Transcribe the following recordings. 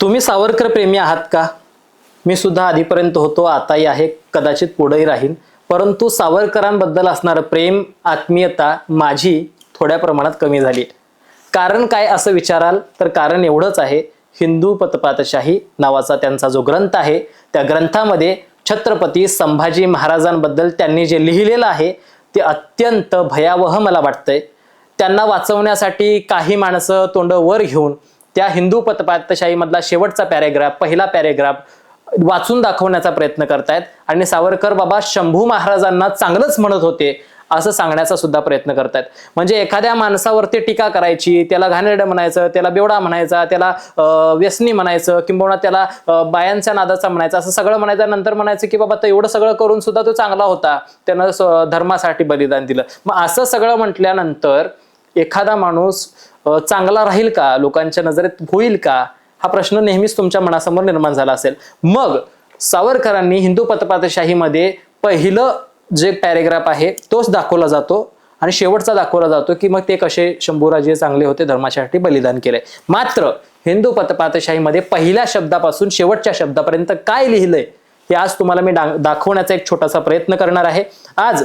तुम्ही सावरकर प्रेमी आहात का? मी सुद्धा आधीपर्यंत होतो आताही आहे कदाचित पुढेही राहीन. परंतु सावरकरांबद्दल असणारं प्रेम आत्मीयता माझी थोड्या प्रमाणात कमी झाली. कारण काय असं विचाराल? तर कारण एवढंच आहे. हिंदू पतपातशाही नावाचा त्यांचा जो ग्रंथ आहे त्या ग्रंथामध्ये छत्रपती संभाजी महाराजांबद्दल त्यांनी जे लिहिलेलं आहे ते अत्यंत भयावह मला वाटतंय. त्यांना वाचवण्यासाठी काही माणसं तोंड वर घेऊन त्या हिंदू पतपातशाहीमधला शेवटचा पॅरेग्राफ पहिला पॅरेग्राफ वाचून दाखवण्याचा प्रयत्न करतायत. आणि सावरकर बाबा शंभू महाराजांना चांगलंच म्हणत होते असं सांगण्याचा सुद्धा प्रयत्न करतायत. म्हणजे एखाद्या माणसावरती टीका करायची त्याला घाणेरडं म्हणायचं त्याला बेवडा म्हणायचा त्याला व्यसनी म्हणायचं किंबहुना त्याला बायांच्या नादाचा म्हणायचं असं सगळं म्हणायचं नंतर म्हणायचं की बाबा तर एवढं सगळं करून सुद्धा तो चांगला होता. त्यानं स- धर्मासाठी बलिदान दिलं. मग असं सगळं म्हटल्यानंतर एखादा माणूस चांगला राहील का? लोकांच्या नजरेत होईल का? हा प्रश्न नेहमीच तुमच्या मनासमोर निर्माण झाला असेल. मग सावरकरांनी हिंदू पतपातशाहीमध्ये पहिलं जे पॅरेग्राफ आहे तोच दाखवला जातो आणि शेवटचा दाखवला जातो की मग ते कसे शंभूराजे चांगले होते धर्मासाठी बलिदान केले मात्र हिंदू पतपातशाहीमध्ये पहिल्या शब्दापासून शेवटच्या शब्दापर्यंत काय लिहिलंय हे आज तुम्हाला मी डा- दाखवण्याचा एक छोटासा प्रयत्न करणार आहे. आज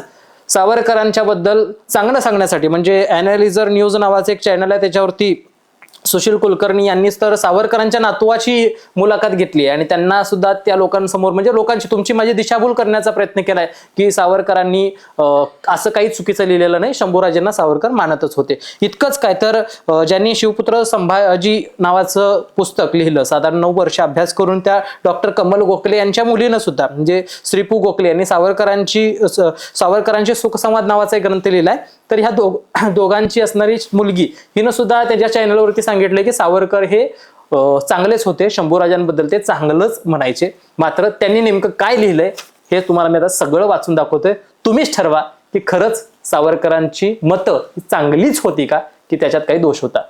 सावरकरांच्या बद्दल चांगलं सांगण्यासाठी म्हणजे अॅनालिझर न्यूज नावाचं एक चॅनल आहे त्याच्यावरती सुशील कुलकर्णी यांनीच तर सावरकरांच्या नातवाची मुलाखत घेतली आणि त्यांना सुद्धा त्या लोकांसमोर म्हणजे लोकांची तुमची माझी दिशाभूल करण्याचा प्रयत्न केलाय की सावरकरांनी असं काही चुकीचं लिहिलेलं नाही. शंभूराजेंना सावरकर मानतच होते. इतकंच काय तर ज्यांनी शिवपुत्र संभाजी नावाचं पुस्तक लिहिलं साधारण नऊ वर्ष अभ्यास करून त्या डॉक्टर कमल गोखले यांच्या मुलीनं सुद्धा म्हणजे श्रीपू गोखले यांनी सावरकरांची सावरकरांचे सुखसंवाद नावाचा एक ग्रंथ लिहिलाय. तर ह्या दोघांची असणारी मुलगी हिनं सुद्धा त्याच्या चॅनलवरती सांगितलं की सावरकर हे चांगलेच होते. शंभूराजांबद्दल ते चांगलंच म्हणायचे. मात्र त्यांनी नेमकं काय लिहिलंय हे तुम्हाला मी आता सगळं वाचून दाखवतोय. तुम्हीच ठरवा की खरंच सावरकरांची मतं चांगलीच होती का की त्याच्यात काही दोष होता?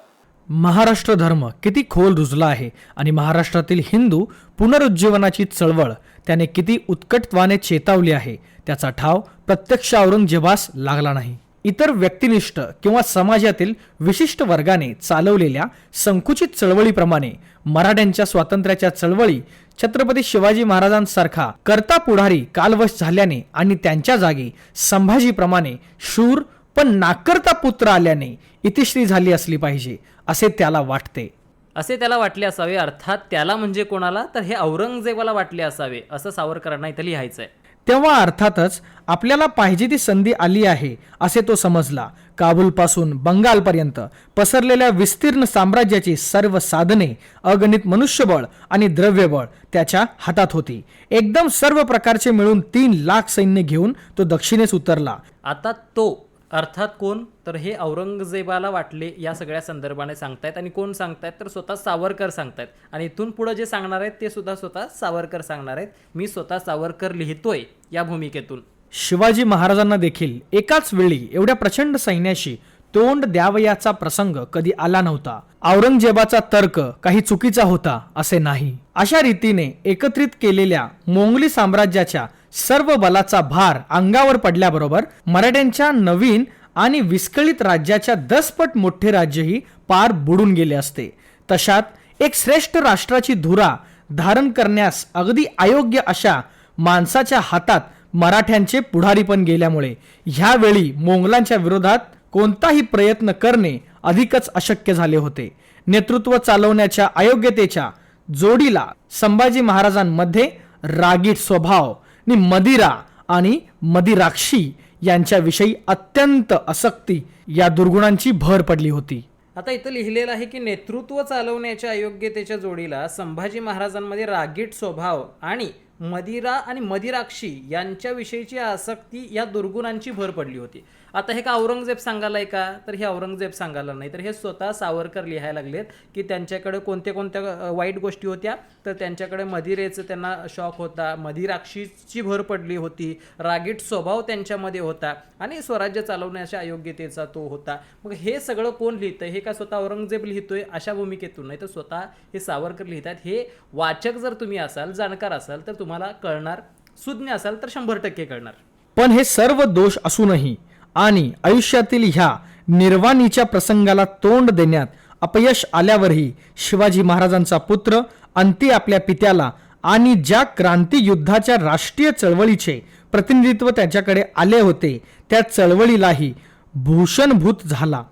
महाराष्ट्र धर्म किती खोल रुजला आहे आणि महाराष्ट्रातील हिंदू पुनरुज्जीवनाची चळवळ त्याने किती उत्कटत्वाने चेतावली आहे त्याचा ठाव प्रत्यक्ष औरंगजेबास लागला नाही. इतर व्यक्तिनिष्ठ किंवा समाजातील विशिष्ट वर्गाने चालवलेल्या संकुचित चळवळीप्रमाणे मराठ्यांच्या स्वातंत्र्याच्या चळवळी छत्रपती शिवाजी महाराजांसारखा करता पुढारी कालवश झाल्याने आणि त्यांच्या जागी संभाजीप्रमाणे शूर पण नाकर्ता पुत्र आल्याने इतिश्री झाली असली पाहिजे असे त्याला वाटते. असे त्याला वाटले असावे अर्थात त्याला म्हणजे कोणाला? तर हे औरंगजेबाला वाटले असावे असं सावरकरांना इथं लिहायचं आहे तेव्हा अर्थातच आपल्याला पाहिजे ती संधी आली आहे असे तो समजला. काबूलपासून बंगालपर्यंत पसरलेल्या विस्तीर्ण साम्राज्याची सर्व साधने अगणित मनुष्यबळ आणि द्रव्यबळ त्याच्या हातात होती. एकदम सर्व प्रकारचे मिळून तीन लाख सैन्य घेऊन तो दक्षिणेस उतरला. आता तो अर्थात कोण? तर हे औरंगजेबाला वाटले या सगळ्या संदर्भाने सांगतायत. आणि कोण सांगतायत? तर स्वतः सावरकर सांगतायत. आणि इथून पुढं जे सांगणार आहेत ते सुद्धा स्वतः सावरकर सांगणार आहेत. मी स्वतः सावरकर लिहितोय या भूमिकेतून. शिवाजी महाराजांना देखील एकाच वेळी एवढ्या प्रचंड सैन्याशी तोंड द्यावयाचा प्रसंग कधी आला नव्हता. औरंगजेबाचा तर्क काही चुकीचा होता असे नाही. अशा रीतीने एकत्रित केलेल्या मोंगली साम्राज्याच्या सर्व बलाचा भार अंगावर पडल्याबरोबर मराठ्यांच्या नवीन आणि विस्कळीत राज्याच्या दसपट मोठे राज्यही पार बुडून गेले असते. तशात एक श्रेष्ठ राष्ट्राची धुरा धारण करण्यास अगदी अयोग्य अशा माणसाच्या हातात मराठ्यांचे पुढारी पण गेल्यामुळे ह्यावेळी मोंगलांच्या विरोधात कोणताही प्रयत्न करणे अधिकच अशक्य झाले होते. नेतृत्व चालवण्याच्या अयोग्यतेच्या जोडीला संभाजी महाराजांमध्ये रागीट स्वभाव नि मदिरा आणि मदिराक्षी यांच्याविषयी अत्यंत आसक्ती या दुर्गुणांची भर पडली होती. आता इथं लिहिलेलं आहे की नेतृत्व चालवण्याच्या अयोग्यतेच्या जोडीला संभाजी महाराजांमध्ये रागीट स्वभाव आणि मदिरा आणि मदिराक्षी यांच्याविषयीची आसक्ती या दुर्गुणांची भर पडली होती. आता हे का औरंगजेब सांगायलाय का? तर हे औरंगजेब सांगायला नाही तर हे स्वतः सावरकर लिहायला लागलेत की त्यांच्याकडे कोणत्या कोणत्या वाईट गोष्टी होत्या? तर त्यांच्याकडे मदिरेचं त्यांना शॉक होता मदिराक्षीची भर पडली होती रागीट स्वभाव त्यांच्यामध्ये होता आणि स्वराज्य चालवण्याच्या अयोग्यतेचा तो होता. मग हे सगळं कोण लिहितं? हे का स्वतः औरंगजेब लिहितोय अशा भूमिकेतून? नाही तर स्वतः हे सावरकर लिहितात. हे वाचक जर तुम्ही असाल जाणकार असाल तर तुम्हाला कळणार. सुज्ञ असाल तर शंभर टक्के कळणार. पण हे सर्व दोष असूनही आणि आयुष्यातील ह्या निर्वाणीच्या प्रसंगाला तोंड देण्यात अपयश आल्यावरही शिवाजी महाराजांचा पुत्र अंती आपल्या पित्याला आणि ज्या क्रांती युद्धाच्या राष्ट्रीय चळवळीचे प्रतिनिधित्व त्याच्याकडे आले होते त्या चळवळीलाही भूषणभूत झाला.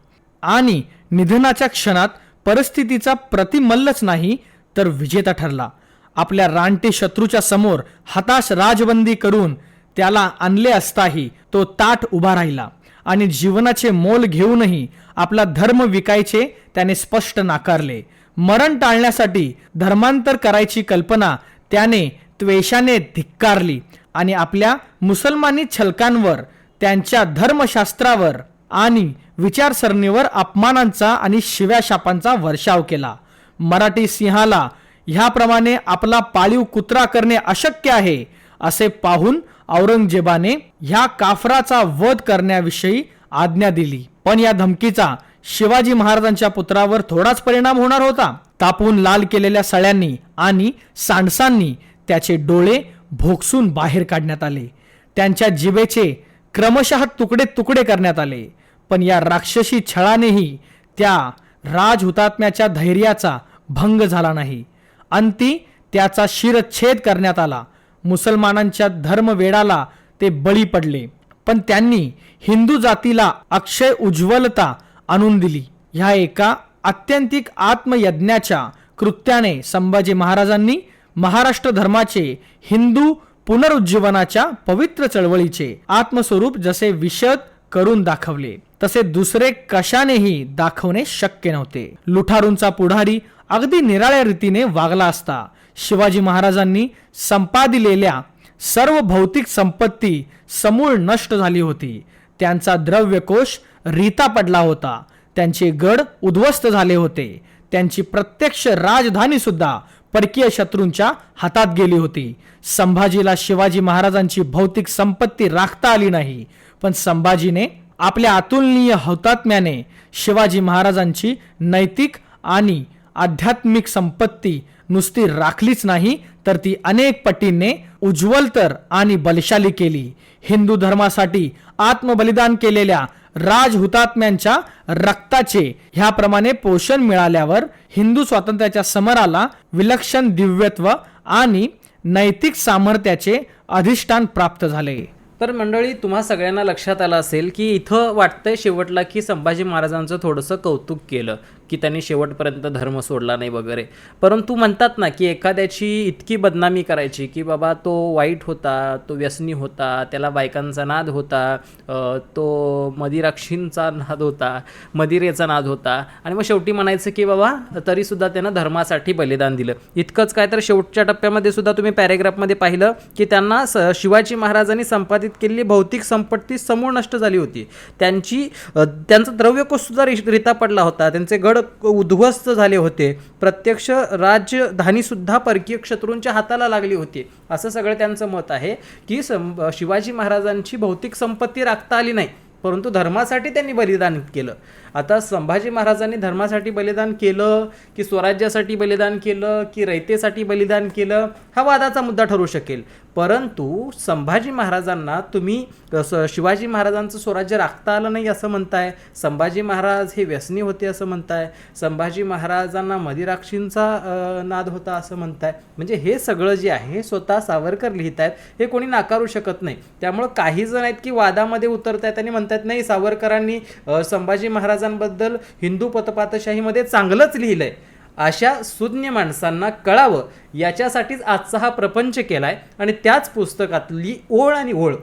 आणि निधनाच्या क्षणात परिस्थितीचा प्रतिमल्लच नाही तर विजेता ठरला. आपल्या रानटी शत्रूच्या समोर हताश राजबंदी करून त्याला आणले असताही तो ताठ उभा राहिला आणि जीवनाचे मोल घेऊनही आपला धर्म विकायचे त्याने स्पष्ट नाकारले. मरण टाळण्यासाठी धर्मांतर करायची कल्पना त्याने त्वेषाने धिक्कारली आणि आपल्या मुसलमानी छलकांवर त्यांच्या धर्मशास्त्रावर आणि विचारसरणीवर अपमानांचा आणि शिव्या शापांचा वर्षाव केला. मराठी सिंहाला ह्याप्रमाणे आपला पाळीव कुत्रा करणे अशक्य आहे असे पाहून औरंगजेबाने ह्या काफराचा वध करण्याविषयी आज्ञा दिली. पण या धमकीचा शिवाजी महाराजांच्या पुत्रावर थोडाच परिणाम होणार होता. तापून लाल केलेल्या सळ्यांनी आणि सांडसांनी त्याचे डोळे भोगसून बाहेर काढण्यात आले. त्यांच्या जिभेचे क्रमशः तुकडे तुकडे करण्यात आले. पण या राक्षसी छळानेही त्या राज हुतात्म्याच्या धैर्याचा भंग झाला नाही. अंती त्याचा शिरच्छेद करण्यात आला. मुसलमानांच्या धर्मवेडाला ते बळी पडले. पण त्यांनी हिंदू जातीला अक्षय उज्ज्वलता आणून दिली. ह्या एका आत्यंतिक आत्मयज्ञाच्या कृत्याने संभाजी महाराजांनी महाराष्ट्र धर्माचे हिंदू पुनरुज्जीवनाच्या पवित्र चळवळीचे आत्मस्वरूप जसे विशद करून दाखवले तसे दुसरे कशानेही दाखवणे शक्य नव्हते. लुठारूंचा पुढारी अगदी निराळ्या रीतीने वागला असता. शिवाजी महाराजांनी संपादिलेल्या सर्व भौतिक संपत्ती समूळ नष्ट झाली होती. त्यांचा द्रव्यकोश रीता पडला होता. त्यांचे गड उद्ध्वस्त झाले होते. त्यांची प्रत्यक्ष राजधानी सुद्धा परकीय शत्रूंच्या हातात गेली होती. संभाजीला शिवाजी महाराजांची भौतिक संपत्ती राखता आली नाही. पण संभाजीने आपल्या अतुलनीय हौतात्म्याने शिवाजी महाराजांची नैतिक आणि आध्यात्मिक संपत्ती नुसती राखलीच नाही तर ती अनेक पटींनी उज्ज्वलतर आणि बलशाली केली. हिंदू धर्मासाठी आत्मबलिदान केलेल्या राज हुतात्म्यांच्या रक्ताचे ह्याप्रमाणे पोषण मिळाल्यावर हिंदू स्वातंत्र्याच्या समराला विलक्षण दिव्यत्व आणि नैतिक सामर्थ्याचे अधिष्ठान प्राप्त झाले. तर मंडळी तुम्हा सगळ्यांना लक्षात आलं असेल की इथं वाटतंय शेवटला की संभाजी महाराजांचं थोडंसं कौतुक केलं. की त्यांनी शेवटपर्यंत धर्म सोडला नाही वगैरे. परंतु म्हणतात ना की एखाद्याची इतकी बदनामी करायची की बाबा तो वाईट होता तो व्यसनी होता त्याला बायकांचा नाद होता तो मदिराक्षींचा नाद होता मदिरेचा नाद होता. आणि मग शेवटी म्हणायचं की बाबा तरीसुद्धा त्यानं धर्मासाठी बलिदान दिलं. इतकंच काय तर शेवटच्या टप्प्यामध्ये सुद्धा तुम्ही पॅरेग्राफमध्ये पाहिलं की त्यांना स शिवाजी महाराजांनी संपादित केलेली भौतिक संपत्ती समूळ नष्ट झाली होती. त्यांची त्यांचं त्यांचा द्रव्यकोशसुद्धा रि रिता पडला होता त्यांचे गड उद्ध्वस्त झाले होते. प्रत्यक्ष राजधानीसुद्धा परकीय शत्रूंच्या हाताला लागली होती. असं सगळं त्यांचं मत आहे की सं शिवाजी महाराजांची भौतिक संपत्ती राखता आली नाही परंतु धर्मासाठी त्यांनी बलिदान केलं. आता संभाजी महाराजांनी धर्मासाठी बलिदान केलं की स्वराज्यासाठी बलिदान केलं की रयतेसाठी बलिदान केलं हा वादाचा मुद्दा ठरू शकेल. परंतु संभाजी महाराजांना तुम्ही स- शिवाजी महाराजांचं स्वराज्य राखता आलं नाही असं म्हणताय. संभाजी महाराज हे व्यसनी होते असं म्हणताय. संभाजी महाराजांना मदिराक्षींचा नाद होता असं म्हणताय. म्हणजे हे सगळं जे आहे स्वतः सावरकर लिहित आहेत हे कोणी नाकारू शकत नाही. त्यामुळं काही जण आहेत की वादामध्ये उतरत आहेत आणि म्हणतात नाही सावरकरांनी संभाजी महाराजांबद्दल हिंदू पतपातशाहीमध्ये चांगलंच लिहिलं आहे अशा सुज्ञ माणसांना कळावं याच्यासाठीच आजचा हा प्रपंच केला आहे आणि त्याच पुस्तकातली ओळ आणि ओळ.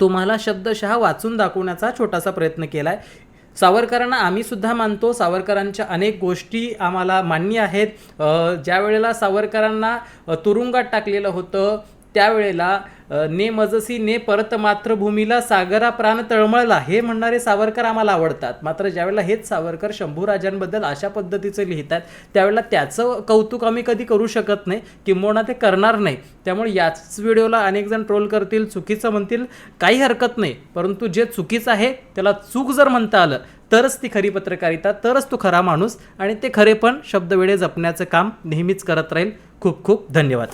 तुम्हाला शब्दशः वाचून दाखवण्याचा छोटासा प्रयत्न केला आहे सावरकरांना आम्ही सुद्धा मानतो. सावरकरांच्या अनेक गोष्टी आम्हाला मान्य आहेत. ज्या वेळेला सावरकरांना तुरुंगात टाकलेलं होतं त्यावेळेला ने मजसी ने परत मातृभूमीला सागरा प्राण तळमळला हे म्हणणारे सावरकर आम्हाला आवडतात. मात्र ज्यावेळेला हेच सावरकर शंभूराजांबद्दल अशा पद्धतीचं लिहितात त्यावेळेला त्याचं कौतुक आम्ही कधी करू शकत नाही किंबहुना ते करणार नाही. त्यामुळे याच व्हिडिओला अनेक जण ट्रोल करतील चुकीचं म्हणतील काही हरकत नाही. परंतु जे चुकीचं आहे त्याला चूक जर म्हणता आलं तरच ती खरी पत्रकारिता तरच तो खरा माणूस आणि ते खरे पण शब्दवेळे जपण्याचं काम नेहमीच करत राहील. खूप खूप धन्यवाद.